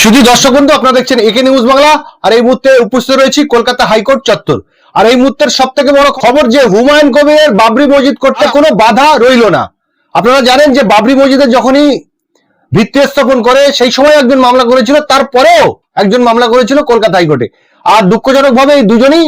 শুধু দর্শক বন্ধু, আপনারা দেখছেন একে নিউজ বাংলা, আর এই মুহূর্তে উপস্থিত রয়েছি কলকাতা হাইকোর্ট চত্বর। আর এই মুহূর্তের সব থেকে বড় খবর যে হুমায়ুন কবিরের বাবরি মসজিদ করতে কোনো বাধা রইল না। আপনারা জানেন যে বাবরি মসজিদে যখনই ভিত্তি স্থাপন করে, সেই সময় একজন মামলা করেছিল, তারপরেও একজন মামলা করেছিল কলকাতা হাইকোর্টে। আর দুঃখজনক ভাবে এই দুজনেই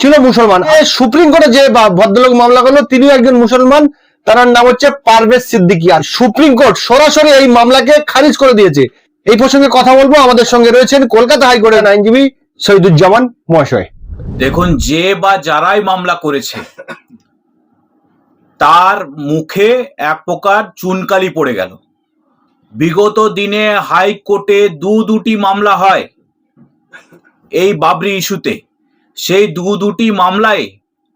ছিল মুসলমান। সুপ্রিম কোর্টে যে ভদ্রলোক মামলা করল, তিনিও একজন মুসলমান, তার নাম হচ্ছে পারভেজ সিদ্দিকি। আর সুপ্রিম কোর্ট সরাসরি এই মামলাকে খারিজ করে দিয়েছে। এই প্রসঙ্গে কথা বলব। আমাদের সঙ্গে রয়েছেন কলকাতা হাইকোর্টের আইনজীবী শহীদুজ্জামান মহাশয়। দেখুন, যে বা যারাই মামলা করেছে, তার মুখে এক প্রকার চুনকালি পড়ে গেল। বিগত দিনে হাইকোর্টে দু দুটি মামলা হয় এই বাবরি ইস্যুতে। সেই দু দুটি মামলায়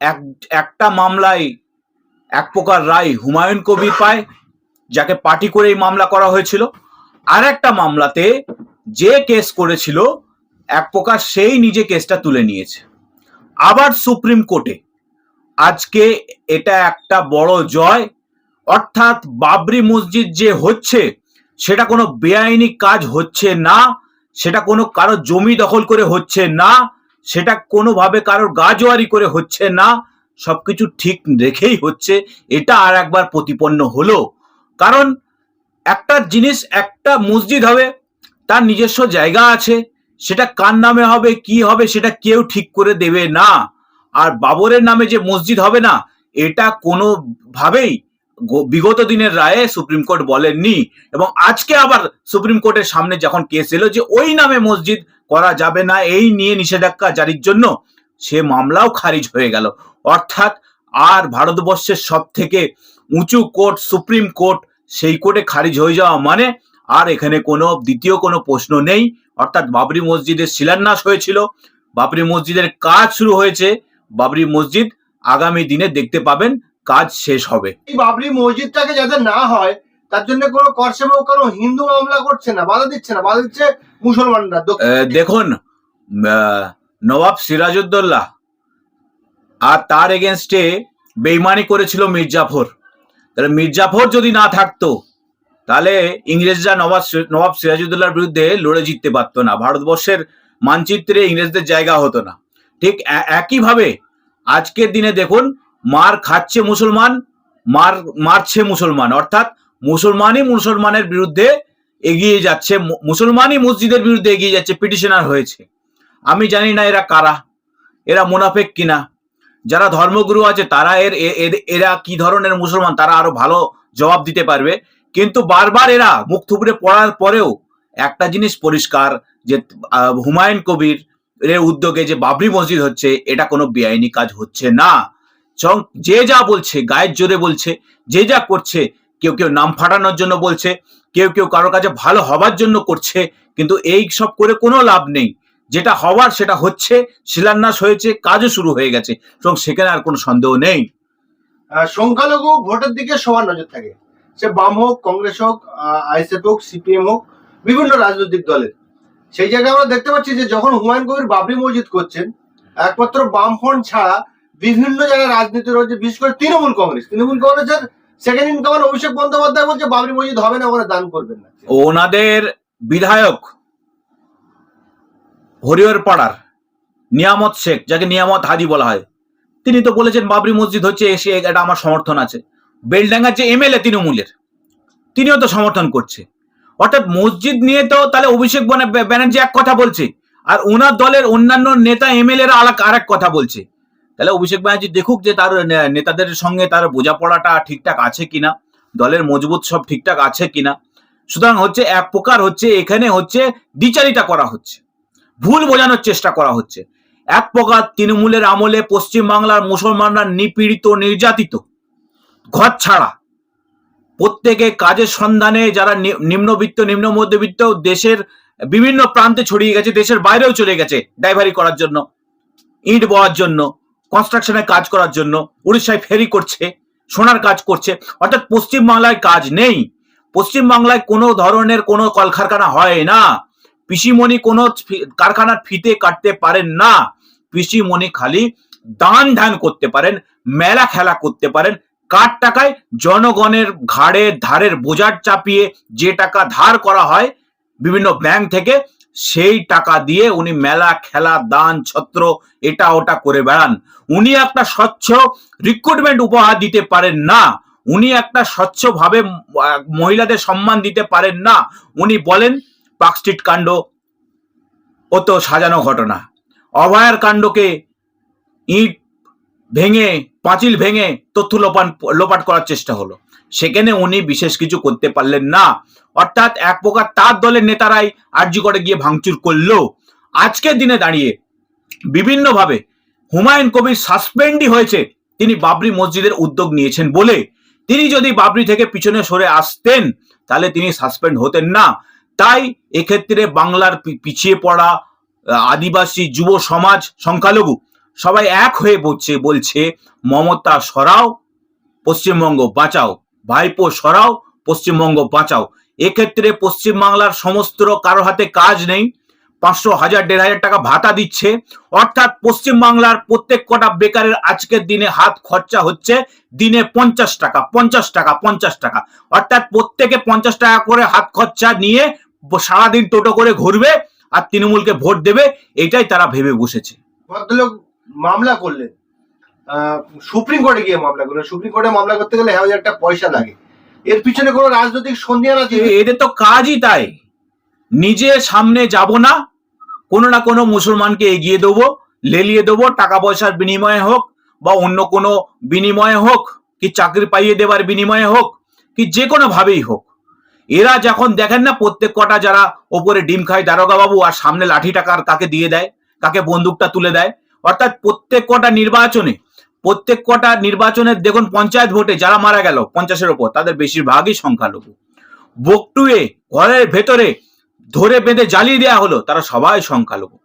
এক, একটা মামলায় এক প্রকার রায় হুমায়ুন কবির পায়, যাকে পার্টি করে এই মামলা করা হয়েছিল। আর একটা মামলাতে যে কেস করেছিল, এক প্রকার সেই নিজে কেসটা তুলে নিয়েছে। আবার সুপ্রিম কোর্টে আজকে এটা একটা বড় জয়, অর্থাৎ বাবরি মসজিদ যে হচ্ছে, সেটা কোনো বেআইনি কাজ হচ্ছে না, সেটা কোনো কারও জমি দখল করে হচ্ছে না, সেটা কোনোভাবে কারোর গাজোয়ারি করে হচ্ছে না, সবকিছু ঠিক রেখেই হচ্ছে, এটা আর একবার প্রতিপন্ন হলো। কারণ একটা জিনিস, একটা মসজিদ হবে, তার নিজস্ব জায়গা আছে, সেটা কার নামে হবে, কি হবে, সেটা কেউ ঠিক করে দেবে না। আর বাবরের নামে যে মসজিদ হবে না, এটা কোনোভাবেই বিগত দিনের রায়ে সুপ্রিম কোর্ট বলেননি। এবং আজকে আবার সুপ্রিম কোর্টের সামনে যখন কেস এলো যে ওই নামে মসজিদ করা যাবে না, এই নিয়ে নিষেধাজ্ঞা জারির জন্য, সে মামলাও খারিজ হয়ে গেল। অর্থাৎ আর ভারতবর্ষের সব থেকে উঁচু কোর্ট, সুপ্রিম কোর্ট সেই কোর্টে খারিজ হয়ে যাওয়া মানে আর এখানে কোনো দ্বিতীয় কোনো প্রশ্ন নেই। অর্থাৎ বাবরি মসজিদের শিলান্যাস হয়েছিল। বাবরি মসজিদের কাজ শুরু হয়েছে। বাবরি মসজিদ আগামী দিনে দেখতে পাবেন কাজ শেষ হবে। এই বাবরি মসজিদটাকে যাতে না হয় তার জন্য কোনো করসেবক কোনো হিন্দু মামলা করছে না বাধা দিচ্ছে না বাধা দিচ্ছে মুসলমানরা। দেখুন নবাব সিরাজউদ্দৌলা আর তার এগেনস্টে বেইমানি করেছিল মির্জাফর। তাহলে মির্জাফর যদি না থাকতো, তাহলে ইংরেজরা নবাব নবাব সিরাজউদ্দৌলার বিরুদ্ধে লড়ে জিততে পারতো না। ভারতবর্ষের মানচিত্রে ইংরেজদের জায়গা হতো না। ঠিক একইভাবে আজকের দিনে দেখুন, মার খাচ্ছে মুসলমান, মার, মারছে মুসলমান। অর্থাৎ মুসলমানই মুসলমানের বিরুদ্ধে এগিয়ে যাচ্ছে মুসলমানই মসজিদের বিরুদ্ধে এগিয়ে যাচ্ছে, পিটিশনার হয়েছে। আমি জানি না এরা কারা, এরা মুনাফেক কিনা। যারা ধর্মগুরু আছে, তারা এর এরা কি ধরনের মুসলমান, তারা আরও ভালো জবাব দিতে পারবে। কিন্তু বারবার এরা মুখ থুবড়ে পড়ার পরেও একটা জিনিস পরিষ্কার, যে হুমায়ুন কবির এর উদ্যোগে যে বাবরি মসজিদ হচ্ছে, এটা কোনো বেআইনি কাজ হচ্ছে না। চং, যে যা বলছে, গায়ের জোরে বলছে, যে যা করছে, কেউ কেউ নাম ফাটানোর জন্য বলছে, কেউ কেউ কারও কাছে ভালো হবার জন্য করছে, কিন্তু এই সব করে কোনো লাভ নেই। যেটা হওয়ার সেটা হচ্ছে শিলান্যাস হয়েছে কাজও শুরু হয়ে গেছে এবং সেখানে আর কোনো সন্দেহ নেই। সংখ্যালঘু ভোটের দিকে সবার নজর থাকে। সে বাম হোক কংগ্রেস হোক আইএসএফ হোক সিপিএম হোক বিভিন্ন রাজনৈতিক দলের। সেই জায়গায় আমরা দেখতে পাচ্ছি যে যখন হুমায়ুন কবির বাবরি মসজিদ করছেন একমাত্র বামফ্রন্ট ছাড়া বিভিন্ন জায়গায় রাজনীতি রয়েছে বিশেষ করে তৃণমূল কংগ্রেস। তৃণমূল কংগ্রেসের second in command Abhishek Bandyopadhyay বলছে বাবরি মসজিদ হবে না ওখানে দান করবেন না। ওনাদের বিধায়ক হরিহর পাড়ার নিয়ামত শেখ, যাকে নিয়ামত হাজি বলা হয়। তিনি তো বলেছেন, বাবরি মসজিদ হচ্ছে এসে এটা আমার সমর্থন আছে। বেলডাঙ্গার যে এমএলএ তৃণমূলের, তিনিও তো সমর্থন করছে। অর্থাৎ মসজিদ নিয়ে তো তাহলে অভিষেক ব্যানার্জি এক কথা বলছে, আর ওনার দলের অন্যান্য নেতা এমএলএরা আলাক আর এক কথা বলছে। তাহলে অভিষেক ব্যানার্জি দেখুক যে তার নেতাদের সঙ্গে তার বোঝাপড়াটা ঠিকঠাক আছে কিনা, দলের মজবুত সব ঠিকঠাক আছে কিনা। সুতরাং হচ্ছে এক প্রকার হচ্ছে, এখানে হচ্ছে দ্বিচারিতা করা হচ্ছে। ভুল বোঝানোর চেষ্টা করা হচ্ছে। এক প্রকার তৃণমূলের আমলে পশ্চিমবাংলার মুসলমানরা নিপীড়িত, নির্যাতিত। ঘর ছাড়া। প্রত্যেকে কাজের সন্ধানে যারা নিম্নবিত্ত, নিম্ন মধ্যবিত্ত, দেশের বিভিন্ন প্রান্তে ছড়িয়ে গেছে, দেশের বাইরেও চলে গেছে ড্রাইভারি করার জন্য, ইট বওয়ার জন্য কনস্ট্রাকশনে কাজ করার জন্য, উড়িষ্যায় ফেরি করছে, সোনার কাজ করছে। অর্থাৎ পশ্চিমবাংলায় কাজ নেই। পশ্চিমবাংলায় কোনো ধরনের কোনো কলকারখানা হয় না। পিসিমণি কোনো কারখানার ফিতে কাটতে পারেন না। পিসিমণি খালি দান ধ্যান করতে পারেন, মেলা খেলা করতে পারেন। কার টাকায়? জনগণের ঘাড়ে ধারের বোঝার চাপিয়ে যে টাকা ধার করা হয় বিভিন্ন ব্যাংক থেকে, সেই টাকা দিয়ে উনি মেলা খেলা, দান, ছত্র, এটা ওটা করে বেড়ান। উনি একটা স্বচ্ছ রিক্রুটমেন্ট উপহার দিতে পারেন না। উনি একটা স্বচ্ছভাবে মহিলাদের সম্মান দিতে পারেন না। উনি বলেন পার্কস্ট্রিট কাণ্ড, ও তো সাজানো ঘটনা। অভয়ার কাণ্ডকে ইট ভেঙে, পাঁচিল ভেঙে তথ্য লোপান, লোপাট করার চেষ্টা হলো। সেখানে উনি বিশেষ কিছু করতে পারলেন না। অর্থাৎ এক প্রকার তার দলের নেতারাই আর্জি করে গিয়ে ভাঙচুর করল। আজকের দিনে দাঁড়িয়ে বিভিন্নভাবে হুমায়ুন কবির সাসপেন্ডই হয়েছে, তিনি বাবরি মসজিদের উদ্যোগ নিয়েছেন বলে। তিনি যদি বাবরি থেকে পিছনে সরে আসতেন, তাহলে তিনি সাসপেন্ড হতেন না। তাই এক্ষেত্রে বাংলার পিছিয়ে পড়া আদিবাসী যুব সমাজ, সংখ্যালঘু সবাই এক হয়ে বলছে বলছে, মমতা সরাও, পশ্চিমবঙ্গ বাঁচাও, ভাইপো সরাও, পশ্চিমবঙ্গ বাঁচাও। এক্ষেত্রে পশ্চিমবাংলার সমস্ত কারও হাতে কাজ নেই, পাঁচশো হাজার, দেড় হাজার টাকা ভাতা দিচ্ছে, অর্থাৎ পশ্চিমবাংলার প্রত্যেক কটা বেকারের আজকের দিনে হাত খরচা হচ্ছে দিনে পঞ্চাশ টাকা পঞ্চাশ টাকা পঞ্চাশ টাকা। অর্থাৎ প্রত্যেকে পঞ্চাশ টাকা করে হাত খরচা নিয়ে সারাদিন টোটো করে ঘুরবে আর তৃণমূলকে ভোট দেবে এটাই তারা ভেবে বসেছে। ভদ্রলোক মামলা করলেন। সুপ্রিম কোর্টে গিয়ে মামলা করলেন। সুপ্রিম কোর্টে মামলা করতে গেলে হাজার একটা পয়সা লাগে। এর পিছনে কোনো রাজনৈতিক সন্ধিয়ান আছে এদের তো কাজই তাই। নিজে সামনে যাব না কোনো না কোনো মুসলমানকে এগিয়ে দেবো লেলিয়ে দেবো টাকা পয়সার বিনিময়ে হোক বা অন্য কোনো বিনিময়ে হোক কি চাকরি পাইয়ে দেবার বিনিময়ে হোক কি যে কোনো ভাবেই হোক। এরা যখন দেখেন না, প্রত্যেক কটা যারা ওপরে ডিম খায় দারোগা বাবু আর সামনে লাঠি টাকার কাকে দিয়ে দেয়, কাকে বন্দুকটা তুলে দেয়, অর্থাৎ প্রত্যেক কটা নির্বাচনে, প্রত্যেক কটা নির্বাচনের দেখুন পঞ্চায়েত ভোটে যারা মারা গেল, পঞ্চাশের ওপর, তাদের বেশিরভাগই সংখ্যালঘু। বকটুয়ে ঘরের ভেতরে ধরে বেঁধে জ্বালিয়ে দেওয়া হলো, তারা সবাই সংখ্যালঘু।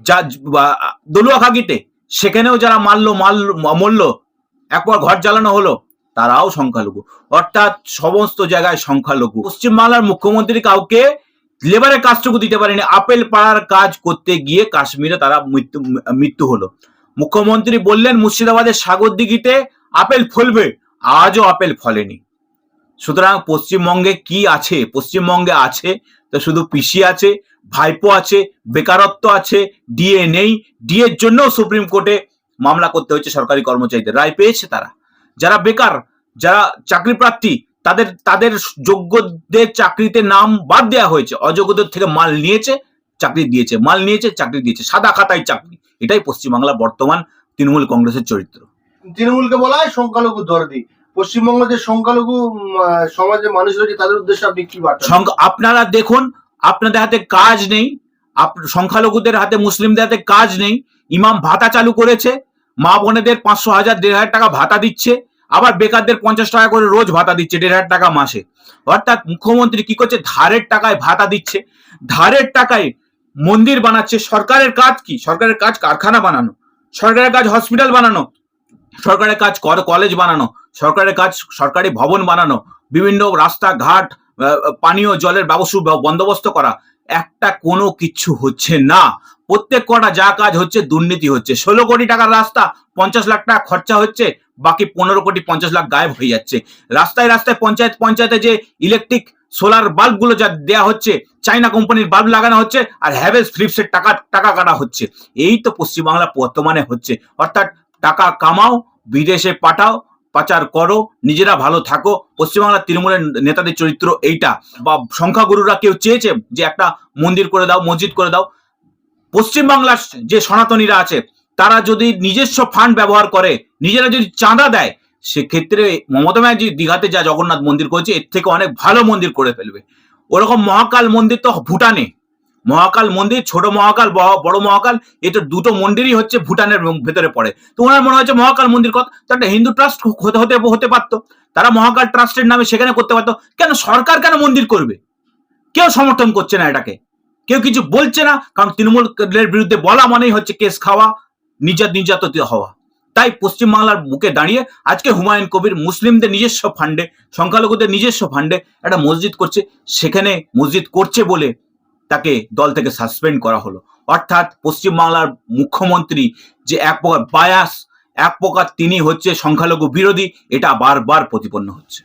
যা, বা- দলুয়াখাগিতে, সেখানেও যারা মারলো, মারল, মরল একবার ঘর জ্বালানো হলো তারাও সংখ্যালঘু। অর্থাৎ সমস্ত জায়গায় সংখ্যালঘু। পশ্চিমবাংলার মুখ্যমন্ত্রী কাউকে লেবারের কাজটুকু দিতে পারেনি। আপেল পাড়ার কাজ করতে গিয়ে কাশ্মীরে তারা মৃত্যু মৃত্যু হলো। মুখ্যমন্ত্রী বললেন, মুর্শিদাবাদের সাগর দিঘিতে আপেল ফলবে, আজও আপেল ফলেনি। সুতরাং পশ্চিমবঙ্গে কি আছে? পশ্চিমবঙ্গে আছে তো শুধু পিসি আছে, ভাইপো আছে, বেকারত্ব আছে, ডিএ নেই। ডিএর জন্য সুপ্রিম কোর্টে মামলা করতে হচ্ছে সরকারি কর্মচারীদের। রায় পেয়েছে তারা। যারা বেকার যারা চাকরি প্রার্থী তাদের তাদের যোগ্যদের চাকরিতে নাম বাদ দেওয়া হয়েছে। অযোগ্যদের থেকে মাল নিয়েছে চাকরি দিয়েছে। মাল নিয়েছে চাকরি দিয়েছে। সাদা খাতায় চাকরি। এটাই পশ্চিমবাংলার বর্তমান তৃণমূল কংগ্রেসের চরিত্র। তৃণমূলকে বলা হয় সংখ্যালঘু দরদি পশ্চিমবঙ্গ যে সংখ্যালঘু সমাজের মানুষ রয়েছে তাদের উদ্দেশ্যে আপনি কি বার্তা আপনারা দেখুন আপনাদের হাতে কাজ নেই সংখ্যালঘুদের হাতে মুসলিমদের হাতে কাজ নেই ইমাম ভাতা চালু করেছে মা বোনেদের পাঁচশো হাজার, দেড় হাজার টাকা ভাতা দিচ্ছে, আবার বেকারদের পঞ্চাশ টাকা করে রোজ ভাতা দিচ্ছে, দেড় হাজার টাকা মাসে। অর্থাৎ মুখ্যমন্ত্রী কি করছে? ধারের টাকায় ভাতা দিচ্ছে। ধারের টাকায় মন্দির বানাচ্ছে। সরকারের কাজ কি? সরকারের কাজ কারখানা বানানো, সরকারের কাজ হসপিটাল বানানো, সরকারের কাজ কলেজ বানানো, সরকারের কাজ সরকারি ভবন বানানো, বিভিন্ন রাস্তাঘাট পানীয় জলের ব্যবস্থা, বন্দোবস্ত করা। একটা কোনো কিচ্ছু হচ্ছে না। প্রত্যেক কটা যা কাজ হচ্ছে, দুর্নীতি হচ্ছে। ষোলো কোটি টাকার রাস্তা, পঞ্চাশ লাখ টাকা খরচা হচ্ছে, বাকি পনেরো কোটি, পঞ্চাশ লাখ গায়েব হয়ে যাচ্ছে। রাস্তায় রাস্তায় পঞ্চায়েত, পঞ্চায়েতে যে ইলেকট্রিক সোলার বাল্বগুলো যা দেয়া হচ্ছে চাইনা কোম্পানির বাল্ব লাগানো হচ্ছে, আর হ্যাভেলস ফিলিপসের টাকা টাকা কাটা হচ্ছে। এই তো পশ্চিমবাংলা বর্তমানে হচ্ছে। অর্থাৎ টাকা কামাও, বিদেশে পাঠাও, পাচার করো, নিজেরা ভালো থাকো। পশ্চিমবাংলার তৃণমূলের নেতাদের চরিত্র এইটা। বা সংখ্যাগুরুরা কেউ চেয়েছে যে একটা মন্দির করে দাও, মসজিদ করে দাও পশ্চিমবাংলার যে সনাতনীরা আছে, তারা যদি নিজস্ব ফান্ড ব্যবহার করে, নিজেরা যদি চাঁদা দেয়, সেক্ষেত্রে মমতা ব্যানার্জি দীঘাতে যা জগন্নাথ মন্দির করেছে, এর থেকে অনেক ভালো মন্দির করে ফেলবে। ওরকম মহাকাল মন্দির তো ভুটানে। মহাকাল মন্দির, ছোট মহাকাল বড় মহাকাল এটা দুটো মন্দিরই হচ্ছে ভুটানের ভেতরে পড়ে। তো ওনার মনে হচ্ছে মহাকাল মন্দির কথা তো একটা হিন্দু ট্রাস্ট হতে হতে হতে পারতো। তারা মহাকাল ট্রাস্টের নামে সেখানে করতে পারতো। কেন সরকার কেন মন্দির করবে? কেউ সমর্থন করছে না এটাকে। কেউ কিছু বলছে না, কারণ তৃণমূলের বিরুদ্ধে বলা মানেই হচ্ছে কেস খাওয়া নির্যাত নির্যাতিত হওয়া। তাই পশ্চিমবাংলার বুকে দাঁড়িয়ে আজকে হুমায়ুন কবির মুসলিমদের নিজস্ব ফান্ডে, সংখ্যালঘুদের নিজস্ব ফান্ডে একটা মসজিদ করছে, সেখানে মসজিদ করছে বলে তাকে দল থেকে সাসপেন্ড করা হলো। অর্থাৎ পশ্চিমবাংলার মুখ্যমন্ত্রী যে এক প্রকার বায়াস এক প্রকার তিনি হচ্ছে সংখ্যালঘু বিরোধী, এটা বারবার প্রতিপন্ন হচ্ছে।